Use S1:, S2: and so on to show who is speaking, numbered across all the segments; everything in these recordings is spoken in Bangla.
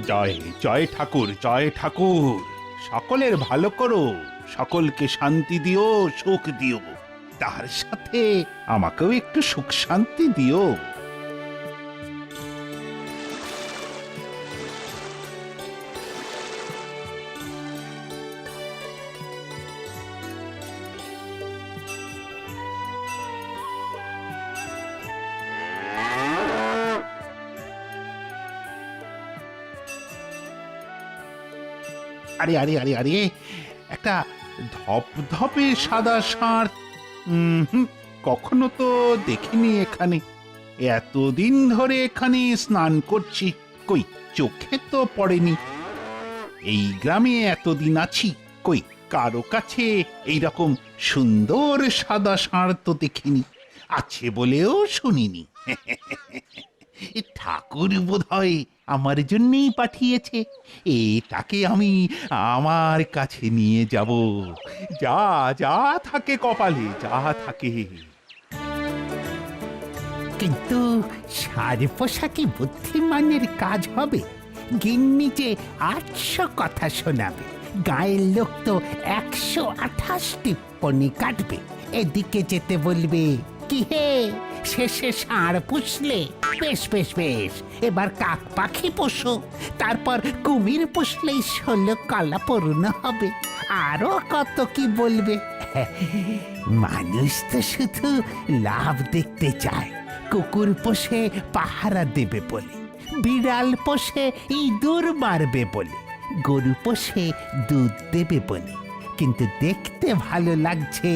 S1: জয় জয় ঠাকুর জয় ঠাকুর। সকলের ভালো করো, সকলকে শান্তি দিও, সুখ দিও। তার সাথে আমাকেও একটু সুখ শান্তি দিও। আরে আরে আরে আরে, একটা ধপধপে সাদা ষাঁড়। কখনো তো দেখিনি এখানে। এতদিন ধরে এখানে স্নান করছি, কই, চোখে তো পড়েনি। এই গ্রামে এতদিন আছি, কই, কারও কাছে এইরকম সুন্দর সাদা ষাঁড় তো দেখিনি। আছে বলেও শুনিনি। ঠাকুর বোধ হয় আমার জন্যেই পাঠিয়েছে। এটাকে আমি আমার কাছে নিয়ে যাব। যা যা থাকে কপালে, যা থাকে।
S2: কিন্তু সারে পোশাকে বুদ্ধিমানের কাজ হবে। গিন্নি যে আটশো কথা শোনাবে, গায়ের লোক তো একশো আঠাশ টিপ্পনি কাটবে। এদিকে যেতে বলবে, কি হে? শেষে ষাঁড় পুষলে, বেশ বেশ বেশ, এবার কাক পাখি পোষো, তারপর কুমির পুষলেই ষোলো কলা পূর্ণ হবে, আরও কত কি বলবে? মানুষ তো শুধু লাভ দেখতে চায়, কুকুর পোষে পাহারা দেবে বলে, বিড়াল পোষে ইঁদুর মারবে বলে, গরু পোষে দুধ দেবে বলে, কিন্তু দেখতে ভালো লাগছে,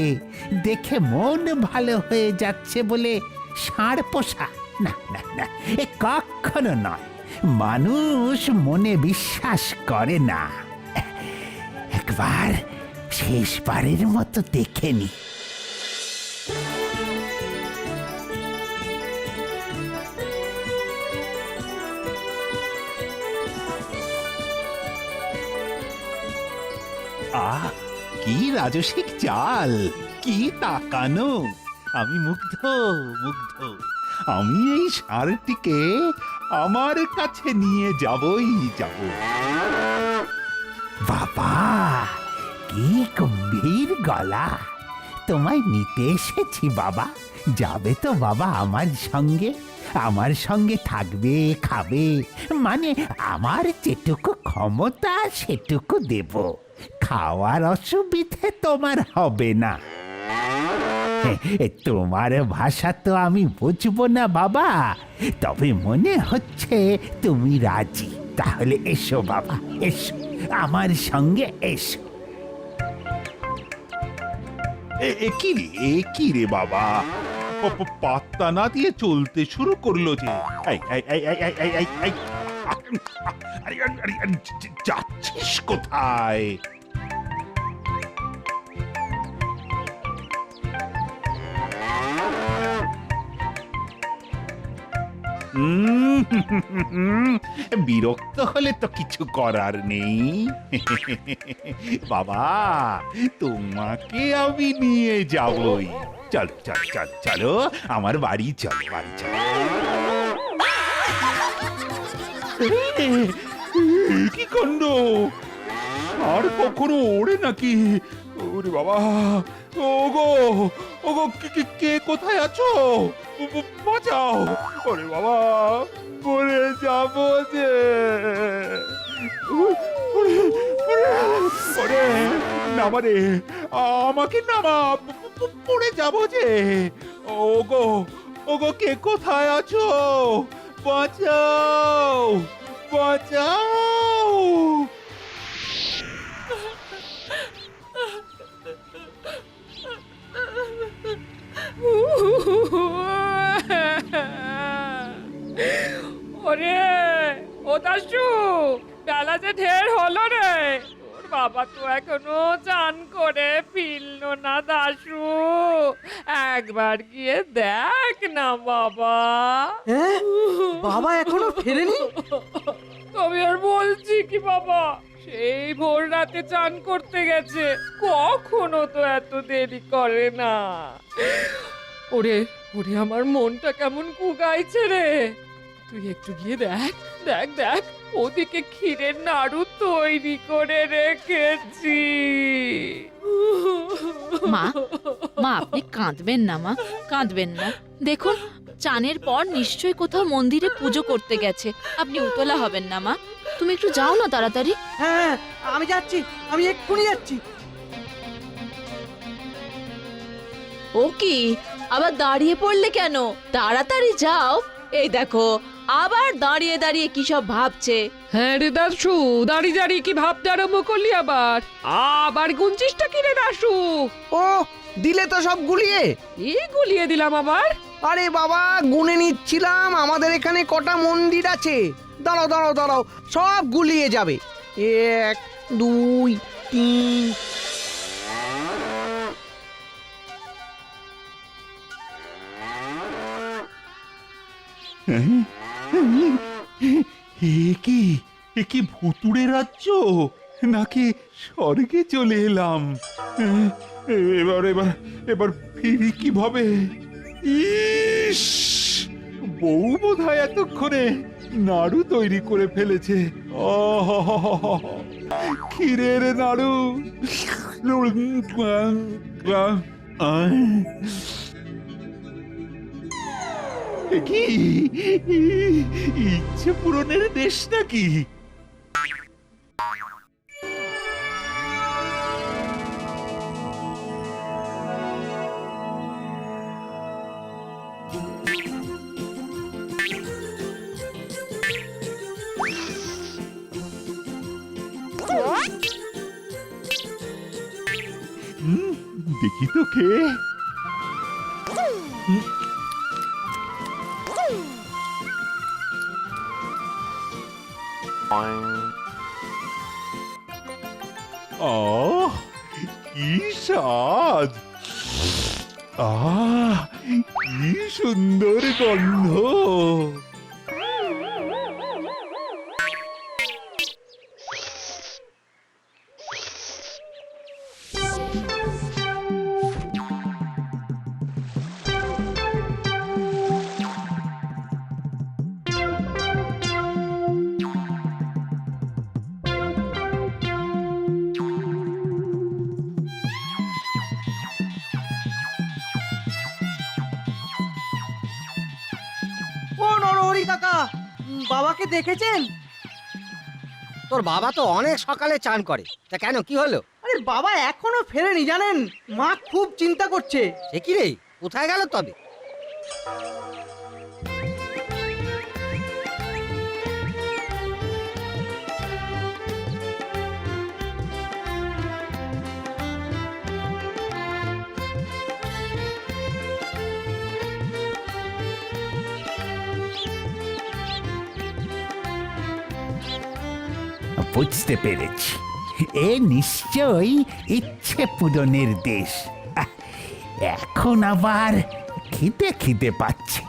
S2: দেখে মন ভালো হয়ে যাচ্ছে বলে ষাঁড় পোষা। না না না, এ কখনো নয়। মানুষ মনে বিশ্বাস করে না। একবার শেষবারের মতো দেখে নি।
S1: আহ, কি রাজসিক চাল, কি তাকানো। আমি মুগ্ধ মুগ্ধ। আমি এই ষাঁড়টিকে আমার কাছে নিয়ে যাবই যাব।
S2: বাবা, কি গম্ভীর গলা। তোমায় নিতে এসেছি, বাবা। যাবে তো বাবা আমার সঙ্গে। আমার সঙ্গে থাকবে, খাবে। মানে আমার যেটুকু ক্ষমতা, সেটুকু দেব। খাওয়ার অসুবিধে তোমার হবে না। তোমার ভাষা তো আমি বুঝব না বাবা। তবে মনে হচ্ছে তুমি রাজি। তাহলে এসো বাবা এসো আমার সঙ্গে এসো।
S1: কি রে কি রে বাবা? পাত্তা না দিয়ে চলতে শুরু করল যে। এই, এই, বিরক্ত হলে তো কিছু করার নেই। বাবা, তোমাকে আমি নিয়ে যাবই। চল চল চল, চলো, আমার বাড়ি চল বাড়ি চল। কি কাণ্ড? আর কখনো ওড়ে নাকি? ওরে বাবা, ওগো ওগো কে কে- কে কোথায় আছো? ব- ব- বাঁচাও। ওরে বাবা পড়ে যাব যে। ওরে, ওরে, ওরে নামা রে আমাকে নামা প- প- পড়ে যাব যে। ওগো ওগো কে কোথায় আছো? বাঁচাও বাঁচাও।
S3: ওরে, ও দাসু বেলা যে ঢের হলো রে। ওর বাবা তো এখনও চান করে ফিরল না দাসু একবার গিয়ে দেখ না বাবা।
S4: হ্যাঁ, বাবা এখনও ফেরেনি?
S3: তবে আর বলছি কি বাবা? সেই ভোর রাতে চান করতে গেছে। কখনো তো এত দেরি করে না। ওরে ওরে, আমার মনটা কেমন কুগাইছে রে। তুই একটু গিয়ে দেখ দেখ দেখ ওদিকে ক্ষীরের নাড়ু তৈরি করে রেখেছি।
S5: মা মা আপনি কাঁদবেন না মা কাঁদবেন না। দেখুন চানের পর নিশ্চয়ই কোথাও মন্দিরে পুজো করতে গেছে। আপনি উতলা হবেন না মা। তুমি একটু যাও না তাড়াতাড়ি।
S4: হ্যাঁ আমি যাচ্ছি আমি এক্ষুনি যাচ্ছি।
S5: ও কি? আবার দাঁড়িয়ে পড়লে কেন? তাড়াতাড়ি যাও। এই দেখো আবার দাঁড়িয়ে দাঁড়িয়ে কি সব ভাবছে?
S3: হ্যাঁ রে দাসু দাঁড়িয়ে দাঁড়িয়ে কি ভাবতে আরম্ভ করলি আবার? আবার গুনছিসটা কি রে দাসু
S4: ও দিলে তো সব গুলিয়ে।
S3: এ গুলিয়ে দিলাম আবার?
S4: আরে বাবা গুনে নিচ্ছিলাম আমাদের এখানে কটা মন্দির আছে। দাঁড়াও দাঁড়াও দাঁড়াও সব গুলিয়ে যাবে। এক দুই তিন।
S1: এ কি? এ কি ভুতুড়ে রাজ্য? নাকি স্বর্গে চলে এলাম? এবার এবার এবার ফিরি কীভাবে? ইস! বউ বোধ হয় এতক্ষণে নাড়ু তৈরি করে ফেলেছে। ক্ষীরের নাড়ু। কি? ইচ্ছে পূরণের দেশ নাকি? দেখি তো কে।
S4: বাবাকে দেখেছেন?
S6: তোর বাবা তো অনেক সকালে চান করে। তা কেন কি হলো?
S4: আরে বাবা এখনও ফেরেনি জানেন? মা খুব চিন্তা করছে।
S6: সে কি রে? কোথায় গেল তবে?
S2: বুঝতে পেরেছি। এ নিশ্চয়ই ইচ্ছে পূরণের দেশ। এখন আবার খিদে খিদে পাচ্ছে।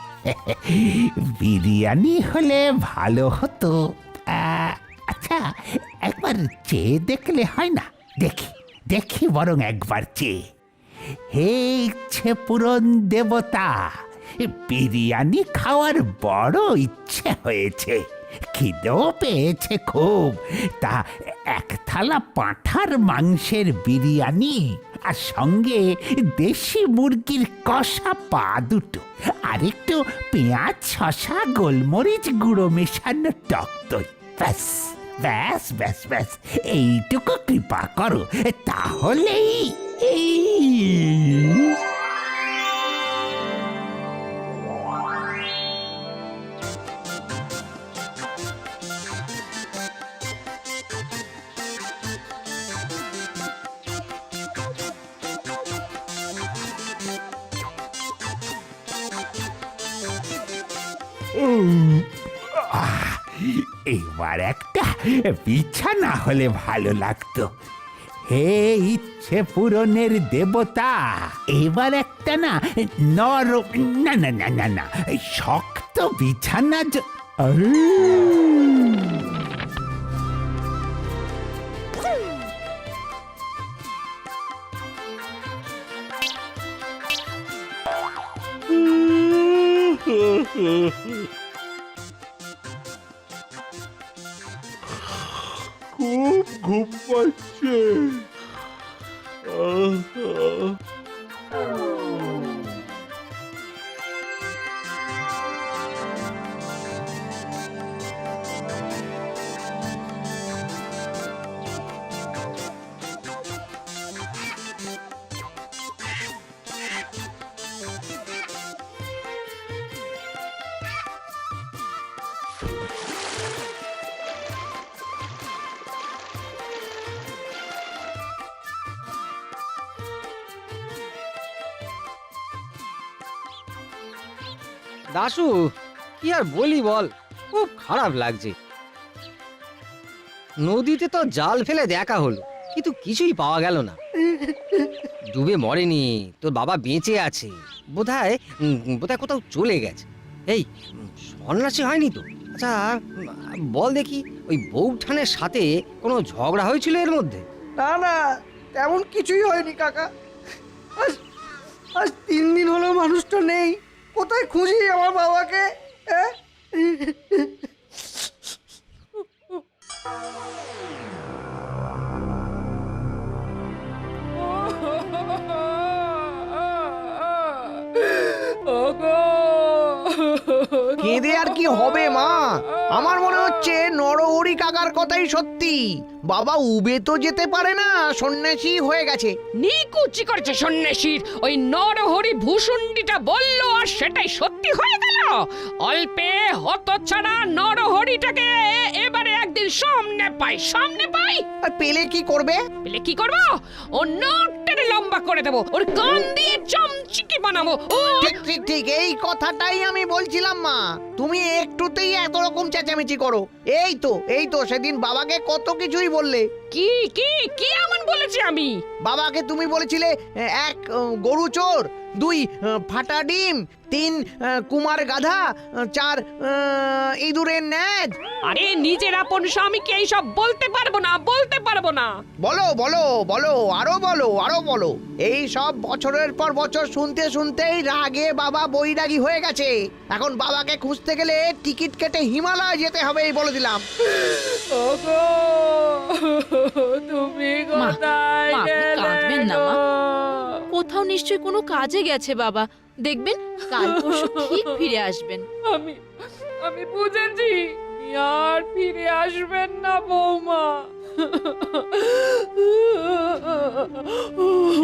S2: বিরিয়ানি হলে ভালো হতো। আচ্ছা একবার চেয়ে দেখলে হয় না? দেখি দেখি বরং একবার চেয়ে। হে ইচ্ছে পূরণ দেবতা, বিরিয়ানি খাওয়ার বড় ইচ্ছে হয়েছে। খিদেও পেয়েছে খুব। তা এক থালা পাঁঠার মাংসের বিরিয়ানি আর সঙ্গে দেশি মুরগির কষা পা দুটো আর একটু পেঁয়াজ শশা গোলমরিচ গুঁড়ো মেশানো টক দই। ব্যাস ব্যাস ব্যাস ব্যাস, এইটুকু কৃপা করো, তাহলেই এই এবার একটা বিছানা হলে ভালো লাগতো। হে ইচ্ছে পূরণের দেবতা, এবার একটা না নর, না না না না না, শক্ত বিছানা আরে
S1: খুব ঘুম পাচ্ছে।
S6: দাশু কি আর বলি বল? খুব খারাপ লাগছে। নদীতে তো জাল ফেলে দেখা হলো, কিন্তু কিছুই পাওয়া গেল না। ডুবে মরেনি, তোর বাবা বেঁচে আছে, বোধহয় বোধহয় কোথাও চলে গেছে। এই, সন্ন্যাসী হয়নি তো? আচ্ছা বল দেখি, ওই বৌঠানের সাথে কোনো ঝগড়া হয়েছিল এর মধ্যে?
S4: না না, তেমন কিছুই হয়নি, কাকা। আজ আজ তিন দিন হলো মানুষটা নেই। কোথায় খুঁজি আমার বাবাকে? হ্যাঁ? কেঁদে আর কি হবে মা? আমার মনে হচ্ছে নরহরি কাকার কথাই সত্যি। বাবা উবে তো যেতে পারে না সন্ন্যাসী হয়ে গেছে।
S3: নিকুচি করেছে সন্ন্যাসীর ওই নরহরি ভূষুণ্ডিটা বলল আর সেটাই সত্যি হয়ে গেল। অল্পে হতচ্ছাড়া নরহরিটাকে এবারে একদিন সামনে পাই সামনে পাই।
S4: আর পেলে কি করবে?
S3: পেলে কি করব? ও নাক লম্বা করে দেবো ওর কান দিয়ে চমচিকি বানাবো। ও
S4: ঠিক ঠিক ঠিক এই কথাটাই আমি বলছিলাম মা। তুমি একটুতেই এত রকম চেঁচামেচি করো। এই তো এই তো সেদিন বাবাকে কত কিছুই বললে।
S3: কি কি কি এমন বলেছি আমি?
S4: বাবাকে তুমি বলেছিলে এক আহ, গরু চোর। দুই ফাটা ডিম তিন কুমার গাধা চার ইঁদুরের ন্যাজ।
S3: আরে নিজের আপন স্বামীকে এইসব বলতে পারব না বলতে পারব না।
S4: বলো বলো বলো আরও বলো আরও বলো। এই সব বছরের পর বছর শুনতে শুনতেই রাগে বাবা বৈরাগী হয়ে গেছে। এখন বাবাকে খুঁজতে গেলে টিকিট কেটে হিমালয় যেতে হবে এই বলে দিলাম।
S3: ওগো তুমি কোথায়
S5: মা,
S3: গেলে
S5: কাঁদবেন না? কোথাও নিশ্চয়ই কোনো কাজে গেছে বাবা। দেখবেন কাল পরশু ঠিক ফিরে আসবেন।
S3: আমি আমি বুঝেছি আর ফিরে আসবেন না বৌমা।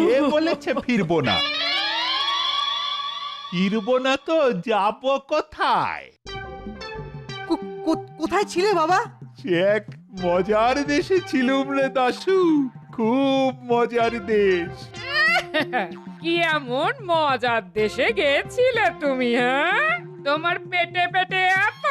S1: কে বলেছে ফিরবো না। ফিরবো না তো যাব কোথায়?
S4: কোথায় ছিলে বাবা?
S1: সে এক মজার দেশে ছিলুম রে দাশু খুব মজার দেশ।
S3: কি এমন মজার দেশে গেছিলে তুমি হ্যাঁ? তোমার পেটে পেটে এত।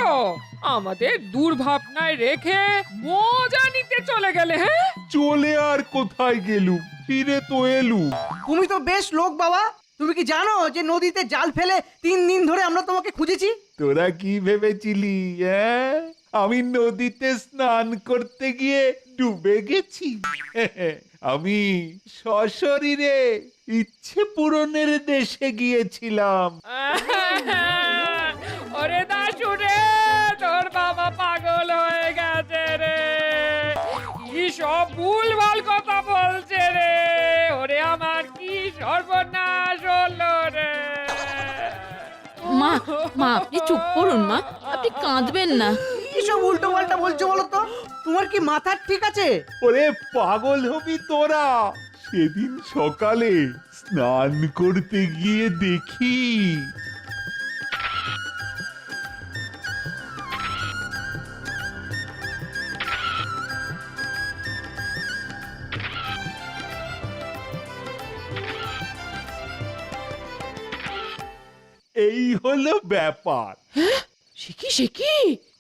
S3: আমাদের দুর্ভাবনায় রেখে মজা নিতে চলে গেলে হ্যাঁ?
S1: চলে আর কোথায় গেলু ফিরে তো এলু
S4: তুমি তো বেশ লোক বাবা। তুমি কি জানো যে নদীতে জাল ফেলে তিন দিন ধরে আমরা তোমাকে খুঁজেছি?
S1: তোরা কি ভেবেছিলি হ্যাঁ? আমি নদীতে স্নান করতে গিয়ে ডুবে গেছি। আমি সশরীরে ইচ্ছে পূরণের দেশে গিয়েছিলাম।
S3: ওরে দাশু রে তোর বাবা পাগল হয়ে গেছে রে। কি সব ভুলভাল কথা বলছে রে। ওরে আমার কি সর্বনাশ হলো রে।
S5: মা মা আপনি চুপ করুন মা আপনি কাঁদবেন না।
S4: কিসব উল্টো পাল্টা বলছো বলো তো? তোমার কি মাথার ঠিক আছে?
S1: ওরে পাগল হবি তোরা। সেদিন সকালে স্নান করতে গিয়ে দেখি। এই হলো ব্যাপার।
S3: সে কি সে কি?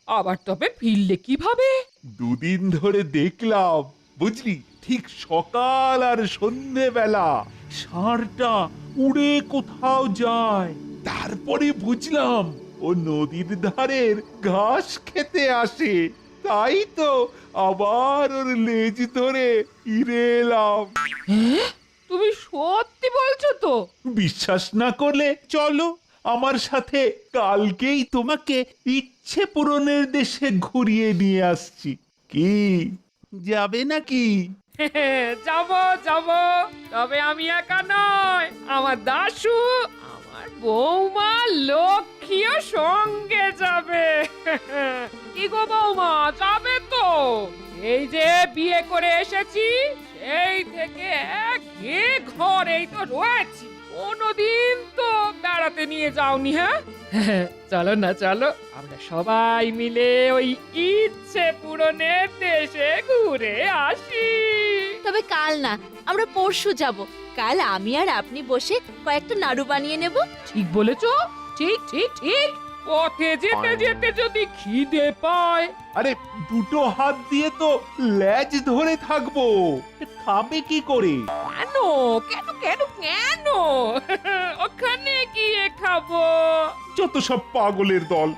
S3: আবার তবে ফিরলে কীভাবে?
S1: দুদিন ধরে দেখলাম বুঝলি? ঠিক সকাল আর সন্ধেবেলা। ষাঁড়টা উড়ে কোথাও যায়। তারপরে বুঝলাম ও নদীর ধারের ঘাস খেতে আসে। তাই তো আবার ওর লেজ ধরে ইরে এলাম।
S3: তুমি সত্যি বলছো তো?
S1: বিশ্বাস না করলে চলো আমার সাথে কালকেই তোমাকে ইচ্ছে পূরণের দেশে ঘুরিয়ে নিয়ে আসছি। কি যাবে নাকি?
S3: যাব যাব। তবে আমি একা নয় আমার দাশু, আমার বৌমা লক্ষ্মীও সঙ্গে যাবে। কি গো বৌমা, যাবে তো। এই যে বিয়ে করে এসেছি, সেই থেকে এক ঘে ঘরেই তো রয়েছি। কোনোদিন তো বেড়াতে নিয়ে যাওনি হ্যাঁ? চলো না চলো। আমরা সবাই মিলে ওই ইচ্ছে পূরণের দেশে ঘুরে আসি।
S5: তবে কাল না আমরা পরশু যাব। কাল আমি আর আপনি বসে কয়েকটা নাড়ু বানিয়ে নেব।
S3: ঠিক বলেছ। ঠিক ঠিক ঠিক। পথে যেতে যেতে যদি খিদে পায়
S1: আরে দুটো হাত দিয়ে তো ল্যাজ ধরে থাকব। খাবে কি করে?
S3: কেন? কেন কেন কেন? ওখানে গিয়ে খাব।
S1: যত সব পাগলের দল।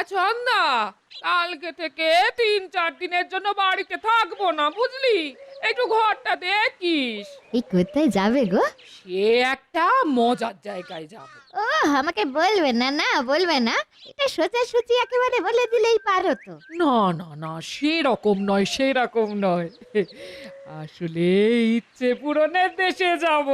S3: আচ্ছা অন্দা কালকে থেকে তিন চার দিনের জন্য বাড়িতে থাকব না বুঝলি? একটু ঘরটা দেখিস।
S7: এই কোথায় যাবে গো?
S3: সে একটা মজার জায়গায় যাব।
S7: ও আমাকে বলবে না না বলবে না। এটা সোজাসুজি একেবারে বলে দিলেই পারো তো।
S3: না না না সেরকম নয় সেরকম নয়। আসলে ইচ্ছে পূরণের দেশে যাব।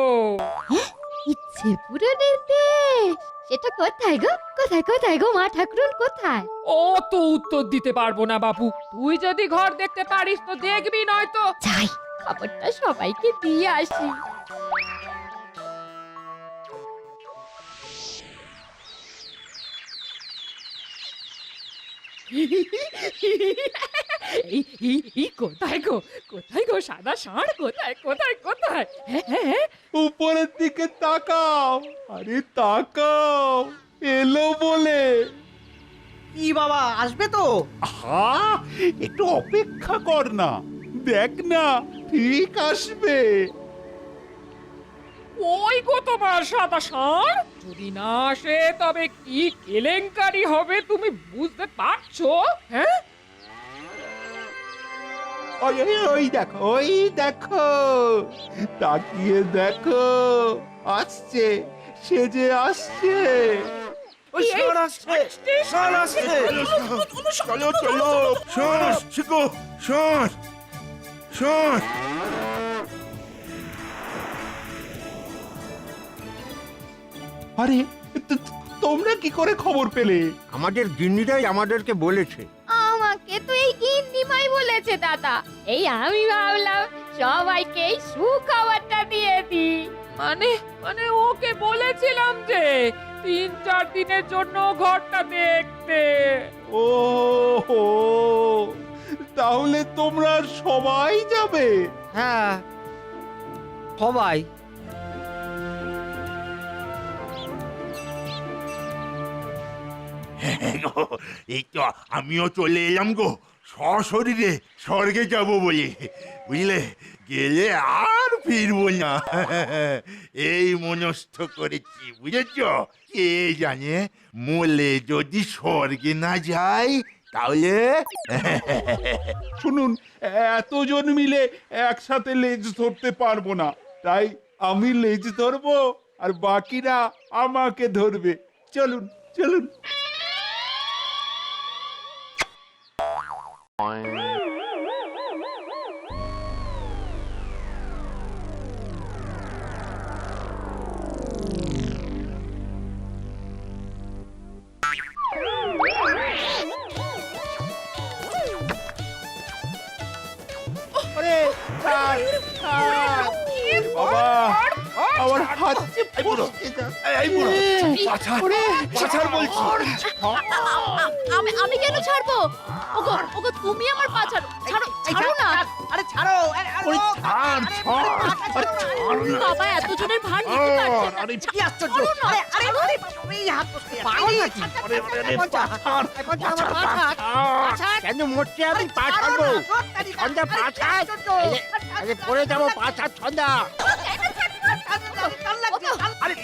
S7: ইচ্ছে পূরণের দেশ সেটা কোথায় গো? কোথায় কোথায় গো মা ঠাকুরন কোথায়?
S3: ও তো উত্তর দিতে পারব না বাবু। তুই যদি ঘর দেখতে পারিস তো দেখবি নয়তো।
S7: যাই খবরটা সবাইকে দিয়ে আসি।
S3: এই এই এই কোথায় গো? কোথায় গো সাদা ষাঁড়? কোথায় কোথায় কোথায়? হ্যাঁ হ্যাঁ হ্যাঁ।
S1: উপরের দিকে তাকাও। আরে তাকাও। এলো বলে।
S4: কি বাবা আসবে তো?
S1: হা একটু অপেক্ষা কর না। দেখ না ঠিক আসবে।
S3: ওই গো তোমার সাদা ষাঁড়। যদি না আসে তবে কি কেলেঙ্কারি হবে তুমি বুঝতে পারছ? হ্যাঁ?
S1: ওই ওই ওই দেখো ওই দেখো তাকিয়ে দেখো আসছে সে যে আসছে।
S4: ওই ষাঁড় আসছে ষাঁড় আসছে।
S8: চলো চলো শোন শোন শোন
S1: আরে তোমরা কি করে খবর পেলে?
S8: আমাদের গিন্নিরাই আমাদেরকে বলেছে।
S7: আমাকে তো এই গিন্নিমাই বলেছে দাদা। এই আমি ভাবলাম সবাইকে এই সুখবরটা দিয়ে দিই।
S3: মানে মানে ওকে বলেছিলাম যে তিন চার দিনের জন্য ঘরটা দেখতে।
S1: ও হো তাহলে তোমরা সবাই যাবে?
S6: হ্যাঁ সবাই।
S8: এই তো আমিও চলে এলাম গো। সশরীরে স্বর্গে যাব বলে। বুঝলে? গেলে আর ফিরবো না। এই মনস্থ করেছি, বুঝেছ? কে জানে? মলে যদি স্বর্গে না যাই, তাহলে
S1: শুনুন, এতজন মিলে একসাথে লেজ ধরতে পারব না। তাই আমি লেজ ধরবো আর বাকিরা আমাকে ধরবে। চলুন চলুন। বাবা
S5: এত জনের ভার নিতে পারছেন না।
S9: আরে
S10: কি আশ্চর্য আরে আরে আরে এই হাত
S11: পাগল নাকি?
S9: আরে, আরে, আরে,
S11: পঞ্চা,
S9: পাছাড়,
S11: এই পঞ্চা, আমার পা ছাড়।
S12: কেন মোটে আমি পা ছাড়বো সন্ধ্যা পা ছাড় আরে পড়ে যাব পা ছাড় সন্ধ্যা
S1: আরে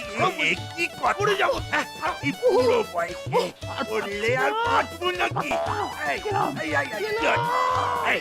S1: কি করে যাব হ্যাঁ, এই পুরো বয়সে বললে আর বাঁচবো নাকি এই, এই, এই, এই,